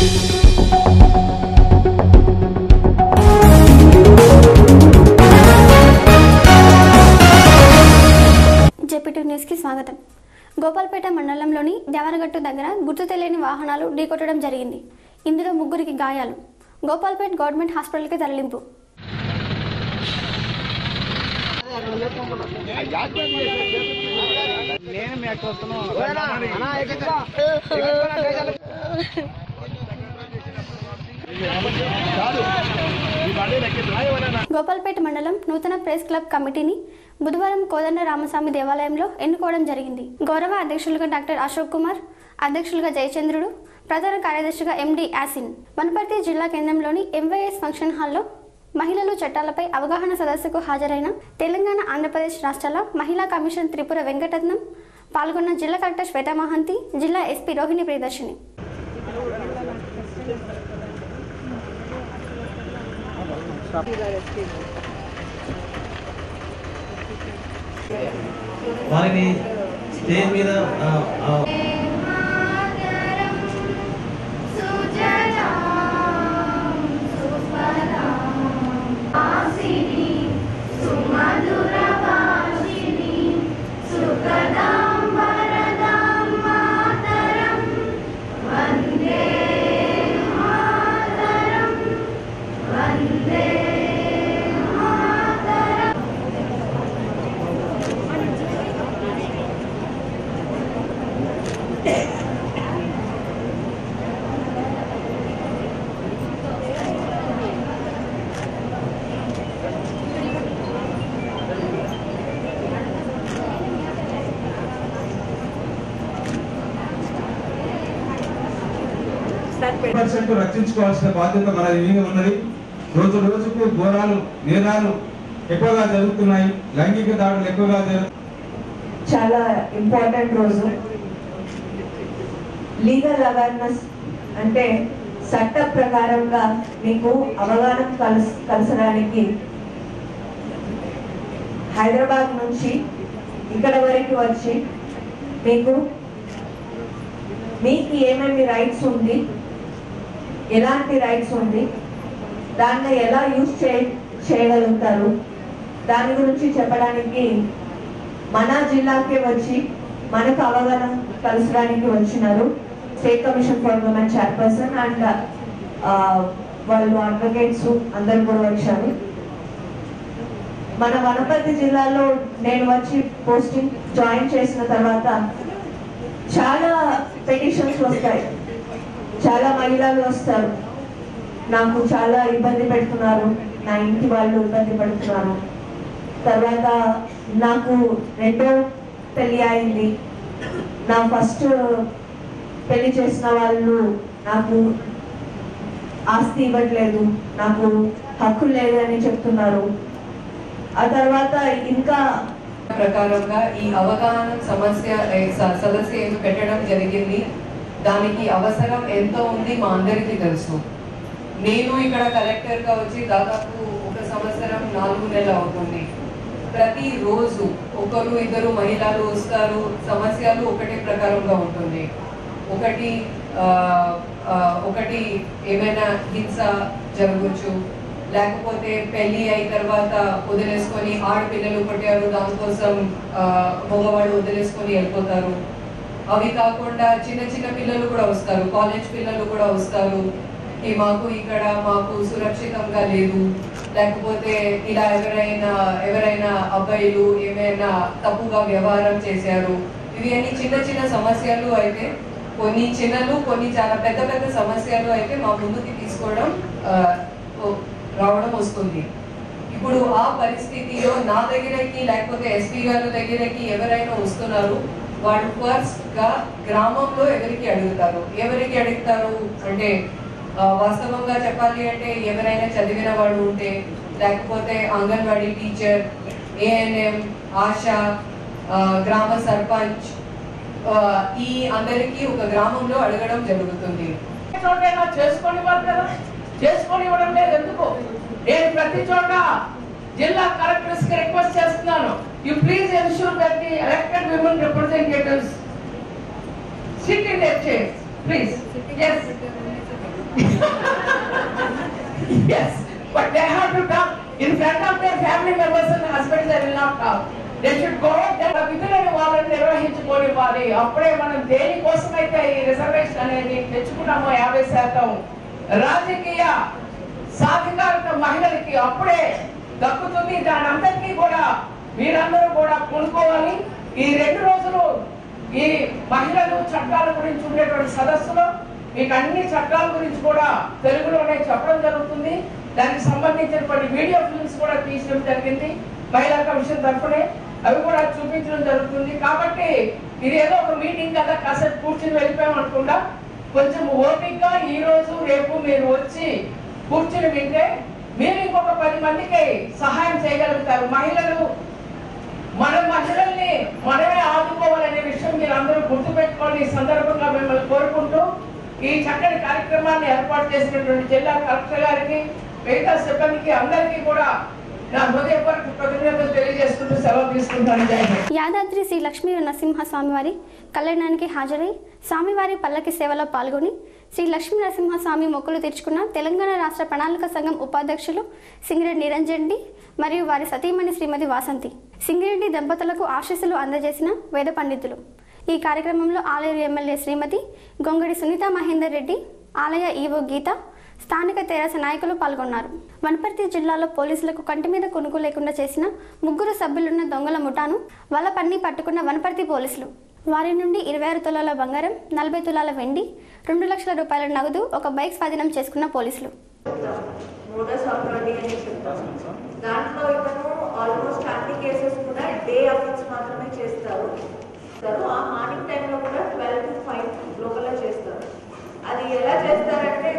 జెపిటి న్యూస్కి స్వాగతం. గోపాల్పేట మండలంలోని దేవరగట్టు దగ్గర గుర్తు తెలియని వాహనాలు ఢీకొట్టడం జరిగింది. ఇందులో ముగ్గురికి గాయాలు. గోపాల్పేట్ గవర్నమెంట్ హాస్పిటల్కి తరలింపు. గోపాల్పేట మండలం నూతన ప్రెస్ క్లబ్ కమిటీని బుధవారం కోదండ రామస్వామి దేవాలయంలో ఎన్నుకోవడం జరిగింది. గౌరవ అధ్యక్షులుగా డాక్టర్ అశోక్ కుమార్ అధ్యక్షులుగా జయచంద్రుడు ప్రధాన కార్యదర్శిగా ఎండి యాసిన్. వనపర్తి జిల్లా కేంద్రంలోని ఎంవైఎస్ ఫంక్షన్ హాల్లో మహిళలు చట్టాలపై అవగాహన సదస్సుకు హాజరైన తెలంగాణ ఆంధ్రప్రదేశ్ రాష్ట్రాల మహిళా కమిషన్ త్రిపుర వెంకటరత్నం పాల్గొన్న జిల్లా కలెక్టర్ శ్వేతా మహంతి జిల్లా ఎస్పీ రోహిణి ప్రియదర్శిని. వారిని స్టేజ్ మీద ఆ, పర్సెంట్ రక్షించుకోవాల్సిన బాధ్యత మన మీద ఉన్నది. రోజు రోజుకు ఘోరాలు నేరాలు ఎక్కువగా జరుగుతున్నాయి. లైంగిక దాడులు ఎక్కువగా చాలా ఇంపార్టెంట్ రోజు. లీగల్ అవేర్నెస్ అంటే చట్ట ప్రకారంగా మీకు అవగాహన కలస కలసడానికి హైదరాబాద్ నుంచి ఇక్కడ వరకు వచ్చి మీకు మీకు ఏమేమి రైట్స్ ఉంది? ఎలాంటి రైట్స్ ఉంది దాన్ని ఎలా యూజ్ చే చేయగలుగుతారు? దాని గురించి చెప్పడానికి మన జిల్లాకే వచ్చి మనకు అవగాహన కలసడానికి వచ్చినారు state commission for women chairperson and వాళ్ళు అడ్వకేట్స్ అందరు కూడా వచ్చారు. మన వనపర్తి జిల్లాలో నేను వచ్చి పోస్టింగ్ జాయిన్ చేసిన తర్వాత చాలా పెటిషన్స్ వస్తాయి. చాలా మహిళలు వస్తారు. నాకు చాలా ఇబ్బంది పెడుతున్నారు. నా ఇంటి వాళ్ళు ఇబ్బంది పెడుతున్నారు. తర్వాత నాకు రెండో పెళ్ళి అయింది. నా ఫస్ట్ పెళ్ళి చేసిన వాళ్ళు నాకు ఆస్తి ఇవ్వట్లేదు. నాకు హక్కు లేదు అని చెప్తున్నారు. ఆ తర్వాత ఇంకా ప్రకారంగా ఈ అవగాహన సమస్య ఏ, సదస్సు పెట్టడం జరిగింది. దానికి అవసరం ఎంతో ఉంది మా అందరికీ తెలుసు. నేను ఇక్కడ కలెక్టర్గా వచ్చి దాదాపు ఒక సంవత్సరం నాలుగు నెలలు అవుతుంది. ప్రతిరోజు ఒకరు ఇద్దరు మహిళలు వస్తారు. సమస్యలు ఒకటే ప్రకారంగా ఉంటుంది. ఒకటి ఒకటి ఏమైనా హింస జరగవచ్చు. లేకపోతే పెళ్ళి అయిన తర్వాత వదిలేసుకొని ఆడపిల్లలు కొట్టారు దానికోసం ఆ, మగవాడు వదిలేసుకొని వెళ్ళిపోతారు. అవి కాకుండా చిన్న చిన్న పిల్లలు కూడా వస్తారు. కాలేజ్ పిల్లలు కూడా వస్తారు. ఈ మాకు ఇక్కడ మాకు సురక్షితంగా లేదు. లేకపోతే ఇలా ఎవరైనా ఎవరైనా అబ్బాయిలు ఏమైనా తప్పుగా వ్యవహారం చేశారు. ఇవి అన్ని చిన్న చిన్న సమస్యలు అయితే కొన్ని చిన్నలు కొన్ని చాలా పెద్ద పెద్ద సమస్యలు అయితే మా ముందుకి తీసుకోవడం రావడం వస్తుంది. ఇప్పుడు ఆ పరిస్థితిలో నా దగ్గరకి లేకపోతే ఎస్పీ గారి దగ్గరకి ఎవరైనా వస్తున్నారు వాళ్ళు ఫస్ట్గా గ్రామంలో ఎవరికి అడుగుతారు? ఎవరికి అడుగుతారు? అంటే వాస్తవంగా చెప్పాలి అంటే ఎవరైనా చదివిన వాడు ఉంటే లేకపోతే అంగన్వాడీ టీచర్ ఏఎన్ఎం ఆశా గ్రామ సర్పంచ్ ఈ అందరికీ ఒక గ్రామంలో అడగడం జరుగుతుంది. చేసుకొని చేసుకొని ఇవ్వడం లేదు ఎందుకు? నేను ప్రతి చోట జిల్లా కలెక్టర్స్కి రిక్వెస్ట్ చేస్తున్నాను you please ensure that the elected women representatives sit in their chairs please yes yes, but they have to talk in front of their family members and husbands. They will not talk. They should go out there. వాళ్ళని నిర్వహించుకోనివ్వాలి అప్పుడే మనం దేనికోసమైతే ఈ reservation అనేది తెచ్చుకున్నామో యాభై శాతం రాజకీయ సాధికారత మహిళలకి అప్పుడే దక్కుతుంది. దాని అందరికీ కూడా మీరందరూ కూడా కొనుక్కోవాలి. ఈ రెండు రోజులు ఈ మహిళలు చట్టాల గురించి ఉండేటువంటి సదస్సులో మీకు అన్ని చట్టాల గురించి కూడా తెలుగులోనే చెప్పడం జరుగుతుంది. దానికి సంబంధించినటువంటి వీడియో ఫిల్మ్స్ కూడా తీయడం జరిగింది మహిళా కమిషన్ తరఫునే. అవి కూడా చూపించడం జరుగుతుంది. కాబట్టి ఇది ఏదో ఒక మీటింగ్ కదా కాసేపు కూర్చుని వెళ్ళిపోయాం అనుకుండా కొంచెం ఓపికగా ఈ రోజు రేపు మీరు వచ్చి కూర్చుని వింటే మీరు ఇంకొక పది మందికి సహాయం చేయగలుగుతారు. మహిళలు మన మహిళల్ని మనమే ఆదుకోవాలనే విషయం మీరు అందరూ గుర్తుపెట్టుకోండి. ఈ సందర్భంగా మిమ్మల్ని కోరుకుంటూ ఈ చక్కటి కార్యక్రమాన్ని ఏర్పాటు చేసినటువంటి జిల్లా కలెక్టర్ గారికి మిగతా సిబ్బందికి అందరికీ కూడా యాదాద్రి శ్రీ లక్ష్మీ నరసింహ స్వామివారి కళ్యాణానికి హాజరై స్వామివారి పల్లకి సేవలో పాల్గొని శ్రీ లక్ష్మీ నరసింహస్వామి మొక్కులు తీర్చుకున్న తెలంగాణ రాష్ట్ర ప్రణాళిక సంఘం ఉపాధ్యక్షులు సింగిరెడ్డి నిరంజన్ మరియు వారి సతీమణి శ్రీమతి వాసంతి. సింగిరెడ్డి దంపతులకు ఆశీస్సులు అందజేసిన వేద పండితులు. ఈ కార్యక్రమంలో ఆలయ ఎమ్మెల్యే శ్రీమతి గొంగడి సునీత మహేందర్ రెడ్డి ఆలయ ఈవో గీత స్థానిక తెరాస నాయకులు పాల్గొన్నారు. వనపర్తి జిల్లాలో పోలీసులకు కంటి మీద కొనుగోలు లేకుండా చేసిన ముగ్గురు సభ్యులున్న దొంగల ముఠాను వల పన్ని పట్టుకున్న వనపర్తి పోలీసులు. వారి నుండి ఇరవై ఆరు తులాల బంగారం నలభై తులాల వెండి రెండు లక్షల రూపాయల నగదు ఒక బైక్ స్వాధీనం చేసుకున్న పోలీసులు. దాంట్లో ఇతను ఆల్మోస్ట్ అన్ని కేసెస్ కూడా డే అఫెన్స్ మాత్రమే చేస్తారు. ఆ మార్నింగ్ టైంలో కూడా ట్వెల్వ్ టు ఫైవ్ లోపల చేస్తారు. అది ఎలా చేస్తారంటే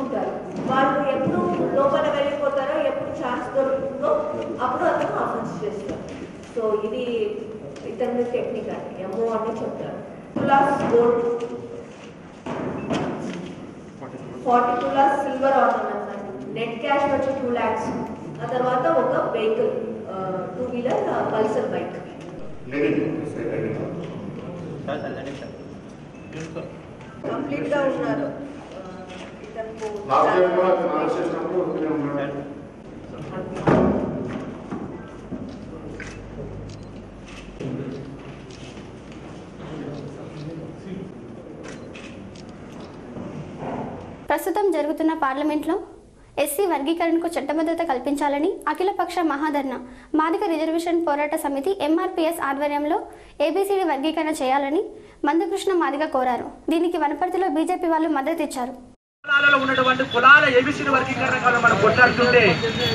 కూర్చుంటారు వాళ్ళు ఎప్పుడు లోపల వెళ్ళిపోతారో ఎప్పుడు ఛాన్స్ దొరుకుతుందో అప్పుడు అతను అఫెన్స్ చేస్తారు. సో ఇది ఇతని టెక్నిక్ అండి. ఎమ్మో అని చెప్తారు. తులాస్ గోల్డ్ ఫార్టీ తులాస్ సిల్వర్ ఆర్నమెంట్స్ అండి. నెట్ క్యాష్ వచ్చి టూ ల్యాక్స్ ఆ తర్వాత ఒక vehicle two wheeler Pulsar bike కంప్లీట్గా ఉన్నారు. కూడా చేసినప్పుడు ప్రస్తుతం జరుగుతున్న పార్లమెంట్లో ఎస్సీ వర్గీకరణకు చట్టబద్ధత కల్పించాలని అఖిలపక్ష మహాధర్ణ మాదిక రిజర్వేషన్ పోరాట సమితి ఎంఆర్పీఎస్ ఆధ్వర్యంలో ఏబీసీడీ వర్గీకరణ చేయాలని మందకృష్ణ మాదిగ కోరారు. దీనికి వనపర్తిలో బీజేపీ వాళ్ళు మద్దతు ఇచ్చారు. కులాలలో ఉన్నటువంటి కులాల ఏబిసిడి వర్గీకరణ మనం కొట్లాడుతుంటే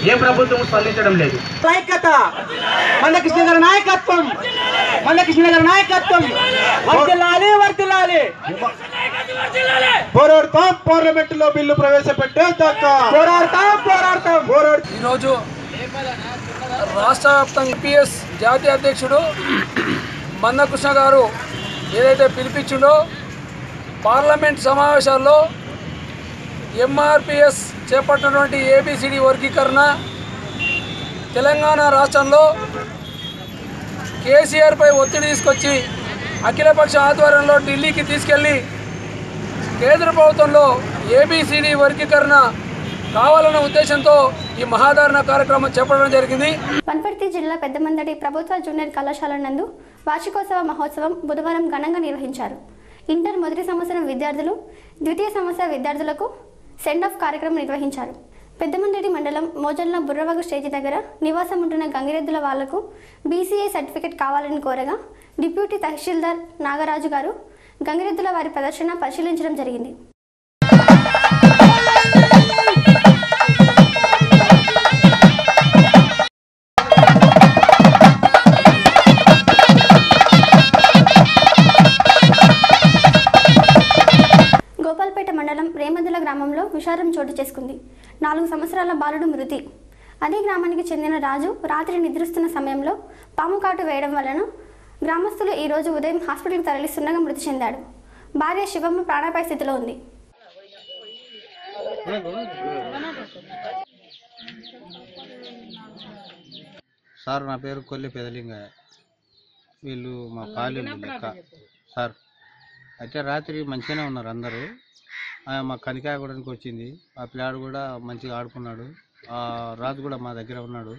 ఏ ప్రభుత్వం స్పందించడం లేదు. ఐక్యత మందకృష్ణ గారి నాయకత్వం మందకృష్ణ గారి నాయకత్వం వర్తిల్లాలి వర్తిల్లాలి పోరాడతాం పార్లమెంట్లో బిల్లు ప్రవేశపెట్టేదాకా పోరాడతాం పోరాడతాం. పోరాడు ఈరోజు రాష్ట్ర వ్యాప్తంగా పిఎస్ జాతీయ అధ్యక్షుడు మందకృష్ణ గారు ఏదైతే పిలిపించిండో పార్లమెంట్ సమావేశాల్లో ఎంఆర్పిఎస్ చేపట్టినటువంటి ఏబిసిడి వర్గీకరణ తెలంగాణ రాష్ట్రంలో కేసీఆర్పై ఒత్తిడి తీసుకొచ్చి అఖిలపక్ష ఆధ్వర్యంలో ఢిల్లీకి తీసుకెళ్ళి కేంద్ర ప్రభుత్వంలో ఏబిసిడి వర్గీకరణ కావాలన్న ఉద్దేశంతో ఈ మహాధారణ కార్యక్రమం చేపట్టడం జరిగింది. వనపర్తి జిల్లా పెద్దమందడి ప్రభుత్వ జూనియర్ కళాశాల నందు వార్షికోత్సవ మహోత్సవం బుధవారం ఘనంగా నిర్వహించారు. ఇంటర్ మొదటి సంవత్సరం విద్యార్థులు ద్వితీయ సంవత్సర విద్యార్థులకు సెండ్ ఆఫ్ కార్యక్రమం నిర్వహించారు. పెద్దమందడి మండలం మోజల్ల బుర్రవాగు స్టేజి దగ్గర నివాసం ఉంటున్న గంగిరెద్దుల వాళ్ళకు బీసీఏ సర్టిఫికెట్ కావాలని కోరగా డిప్యూటీ తహసీల్దార్ నాగరాజు గారు గంగిరెద్దుల వారి ప్రదర్శన పరిశీలించడం జరిగింది. చోటు చేసుకుంది. నాలుగు సంవత్సరాల బాలుడు మృతి. అదే గ్రామానికి చెందిన రాజు రాత్రి నిద్రిస్తున్న సమయంలో పాము కాటు వేయడం వలన గ్రామస్తులు ఈ రోజు ఉదయం హాస్పిటల్కి తరలిస్తుండగా మృతి చెందాడు. భార్య శివమ్మ ప్రాణాపాయ స్థితిలో ఉంది. సార్ నా పేరు కొల్లి పెదలింగయ్య. వీళ్ళు మా పాలెం లెక్క. సార్ అయితే రాత్రి మంచిగానే ఉన్నారు అందరూ. మా కనికాయ వచ్చింది. ఆ పిల్లాడు కూడా మంచిగా ఆడుకున్నాడు. ఆ రాజు కూడా మా దగ్గర ఉన్నాడు.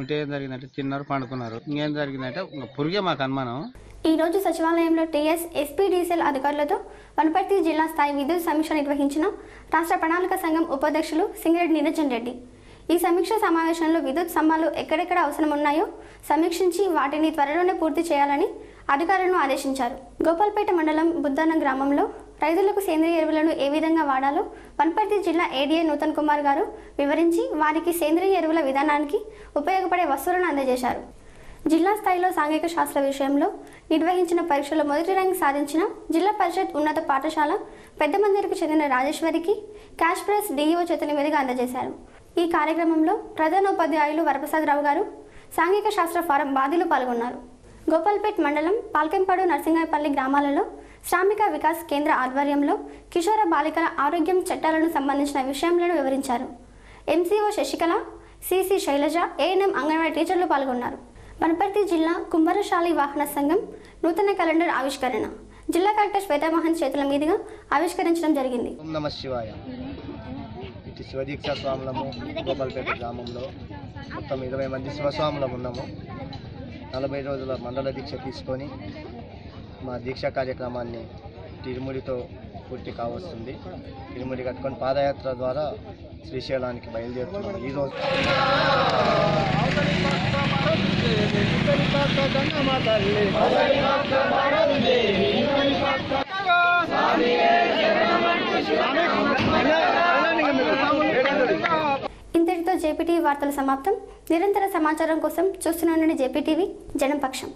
ఉంటే ఏం జరిగిందంటే తిన్నారు పండుకున్నారు. ఇంకేం జరిగిందంటే పురిగే మాకు అనుమానం. ఈ రోజు సచివాలయంలో టీఎస్ ఎస్పీడీసీఎల్ అధికారులతో వనపర్తి జిల్లా స్థాయి విద్యుత్ సమీక్ష నిర్వహించిన రాష్ట్ర ప్రణాళిక సంఘం ఉపాధ్యక్షులు సింగరెడ్డి నిరంజన్ రెడ్డి. ఈ సమీక్ష సమావేశంలో విద్యుత్ స్తంభాలు ఎక్కడెక్కడ అవసరం ఉన్నాయో సమీక్షించి వాటిని త్వరలోనే పూర్తి చేయాలని అధికారులను ఆదేశించారు. గోపాల్పేట మండలం బుద్దాన గ్రామంలో రైతులకు సేంద్రియ ఎరువులను ఏ విధంగా వాడాలో వనపర్తి జిల్లా ఏడీఏ నూతన్ కుమార్ గారు వివరించి వారికి సేంద్రియ ఎరువుల విధానానికి ఉపయోగపడే వస్తువులను అందజేశారు. జిల్లా స్థాయిలో సాంఘిక శాస్త్ర విషయంలో నిర్వహించిన పరీక్షలో మొదటి ర్యాంక్ సాధించిన జిల్లా పరిషత్ ఉన్నత పాఠశాల పెద్దమందిరికి చెందిన రాజేశ్వరికి క్యాష్ ప్రైస్ డీఈఓ చేతుల మీదుగా అందజేశారు. ఈ కార్యక్రమంలో ప్రధానోపాధ్యాయులు వరప్రసాదరావు గారు సాంఘిక శాస్త్ర ఫారం బాధితులు పాల్గొన్నారు. గోపాల్పేట్ మండలం పాల్కెంపాడు నర్సింగాయపల్లి గ్రామాలలో శ్రామిక వికాస్ కేంద్ర ఆధ్వర్యంలో కిషోర బాలికల ఆరోగ్యం చట్టాలను సంబంధించిన విషయంలను వివరించారు. MCO Sasikala CC Sailaja ANM anganwadi టీచర్లు పాల్గొన్నారు. వనపర్తి జిల్లా కుంభరశాలి వాహన సంఘం నూతన క్యాలెండర్ ఆవిష్కరణ జిల్లా కలెక్టర్ శ్వేతామహన్ చేతుల మీదుగా ఆవిష్కరించడం జరిగింది. నమ శివాయ. ఇటు శివదీక్ష స్వాములము గోపాల్పేట గ్రామంలో మొత్తం ఇరవై మంది శివస్వాములం ఉన్నాము. నలభై రోజుల మండల దీక్ష తీసుకొని మా దీక్ష కార్యక్రమాన్ని తిరుముడితో పూర్తి కావస్తుంది. తిరుముడి కట్టుకొని పాదయాత్ర ద్వారా శ్రీశైలానికి బయలుదేరుతున్నాం. ఈరోజు ఇంతటితో జేపీటీవీ వార్తల సమాప్తం. నిరంతర సమాచారం కోసం చూస్తున్నానని జేపీటీవీ జనంపక్షం